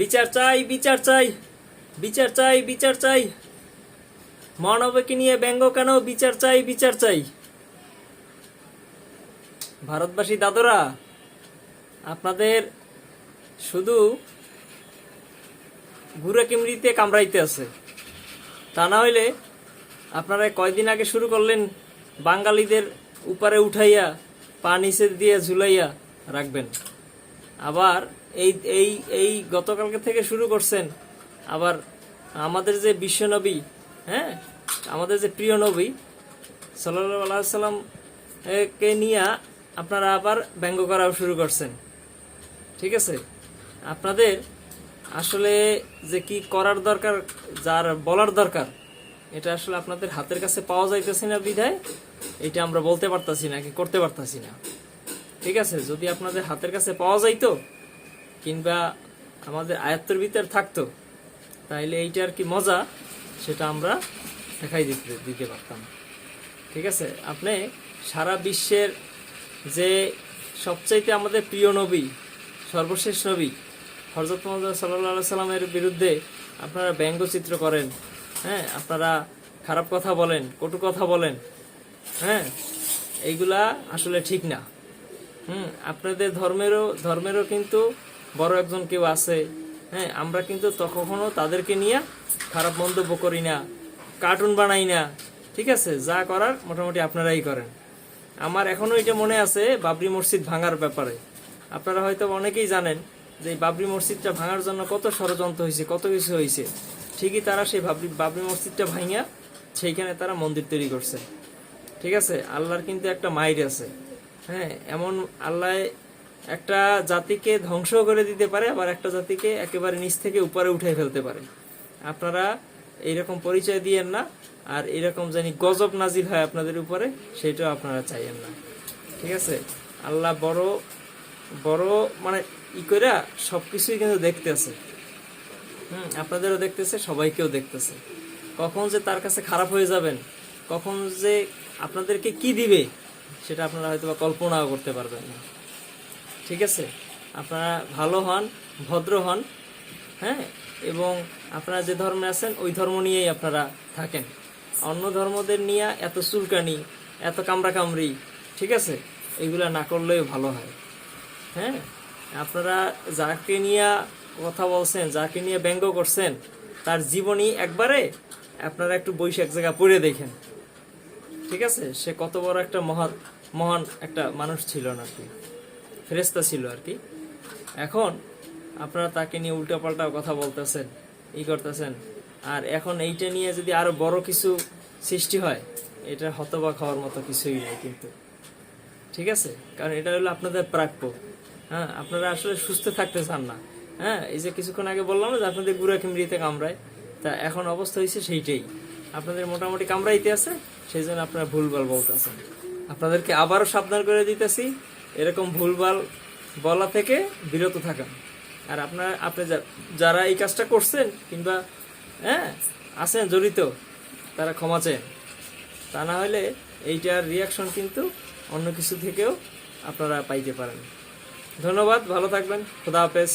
বিচার চাই বিচার চাই বিচার চাই বিচার চাই। মানবকে নিয়ে ব্যঙ্গ কেন? বিচার চাই বিচার চাই। ভারতবাসী দাদরা, আপনাদের শুধু ঘুরে কিমড়িতে কামড়াইতে আছে। তা না হইলে আপনারা কয়দিন আগে শুরু করলেন বাঙালিদের উপরে উঠাইয়া, পা নিচে দিয়ে ঝুলাইয়া রাখবেন। আবার এই এই এই গতকালকে থেকে শুরু করছেন আবার আমাদের যে বিশ্বনবী হ্যাঁ? আমাদের যে প্রিয় নবী সাল্লাম কে নিয়ে আপনারা আবার ব্যঙ্গ করাও শুরু করছেন। ঠিক আছে? আপনাদের আসলে যে কি করার দরকার, যার বলার দরকার, এটা আসলে আপনাদের হাতের কাছে পাওয়া যাইতেছে না বিধায়, এটা আমরা বলতে পারতাছি না, কি করতে পারতাছি না। ঠিক আছে, যদি আপনাদের হাতের কাছে পাওয়া যাইতো কিংবা আমাদের আয়ত্তের ভিতর থাকতো, তাইলে এইটার কি মজা, সেটা আমরা দেখাই দিতে দিতে পারতাম। ঠিক আছে, আপনি সারা বিশ্বের যে সবচাইতে আমাদের প্রিয় নবী, সর্বশেষ নবী হরজত মোহাম্মদ সাল্লাহ সাল্লামের বিরুদ্ধে আপনারা ব্যঙ্গচিত্র করেন হ্যাঁ আপনারা খারাপ কথা বলেন, কটু কথা বলেন হ্যাঁ এইগুলা আসলে ঠিক না। হুম আপনাদের ধর্মেরও ধর্মেরও কিন্তু বড় একজন কেউ আছে। হ্যাঁ আমরা কিন্তু তখনও তাদেরকে নিয়ে খারাপ মন্তব্য করি না কার্টুন বানাই না। ঠিক আছে, যা করার মোটামুটি আপনারাই করেন। আমার এখনও এটা মনে আছে বাবরি মসজিদ ভাঙার ব্যাপারে। আপনারা হয়তো অনেকেই জানেন যে বাবরি মসজিদটা ভাঙার জন্য কত ষড়যন্ত্র হয়েছে, কত কিছু হয়েছে। ঠিকই তারা সেই বাবরি বাবরি মসজিদটা ভাঙিয়া সেইখানে তারা মন্দির তৈরি করছে। ঠিক আছে, আল্লাহর কিন্তু একটা মাইর আছে। হ্যাঁ এমন আল্লাহ একটা জাতিকে ধ্বংস করে দিতে পারে, আবার একটা জাতিকে একেবারে নিচ থেকে উপরে উঠে ফেলতে পারে। আপনারা এইরকম পরিচয় দিয়েন না, আর এরকম জানি গজব নাজিল হয় আপনাদের উপরে, সেটাও আপনারা চাইয়েন না। ঠিক আছে? আল্লাহ বড় বড় মানে ই করে সব কিছুই কিন্তু দেখতেছে হুম, আপনাদেরও দেখতেছে, সবাইকেও দেখতেছে। কখন যে তার কাছে খারাপ হয়ে যাবেন, কখন যে আপনাদেরকে কি দিবে সেটা আপনারা হয়তো বা কল্পনাও করতে পারবেন না। ঠিক আছে? আপনারা ভালো হন, ভদ্র হন হ্যাঁ? এবং আপনারা যে ধর্মে আছেন, ওই ধর্ম নিয়েই আপনারা থাকেন। অন্য ধর্মদের নিয়ে এত চুলকানি, এত কামড়া কামড়ি ঠিক আছে? এগুলা না করলেও ভালো হয়। হ্যাঁ? আপনারা যাকে নিয়ে কথা বলছেন, যাকে নিয়ে ব্যঙ্গ করছেন, তার জীবনী একবারে আপনারা একটু বৈশাখ জায়গা পড়ে দেখেন। ঠিক আছে? সে কত বড় একটা মহান মহান একটা মানুষ ছিল না কি। ফেরেস্তা ছিল আর কি। এখন আপনারা তাকে নিয়ে উল্টাপাল্টা কথা বলতেছেন, ই করতেছেন। আর এখন এইটা নিয়ে যদি আরও বড় কিছু সৃষ্টি হয়, এটা হতবাক হওয়ার মতো কিছুই নেই কিন্তু। ঠিক আছে? কারণ এটা হলো আপনাদের প্রাপ্য। হ্যাঁ আপনারা আসলে সুস্থ থাকতে চান না। হ্যাঁ এই যে কিছুক্ষণ আগে বললাম না যে আপনাদের গুড়া কিমড়িতে কামড়ায়, তা এখন অবস্থা হয়েছে সেইটাই। আপনাদের মোটামুটি কামড়াইতে আছে সেই জন্য আপনারা ভুলভাল বলতেছেন আপনাদেরকে আবারও সাবধান করে দিতেছি, এরকম ভুলভাল বলা থেকে বিরত থাকা আর আপনার, আপনি যারা এই কাজটা করছেন কিংবা হ্যাঁ আছেন জড়িত, তারা ক্ষমা চেন তা না হলে এইটার রিয়াকশন কিন্তু অন্য কিছু থেকেও আপনারা পাইতে পারেন। ধন্যবাদ, ভালো থাকবেন, খুদা হাফেজ।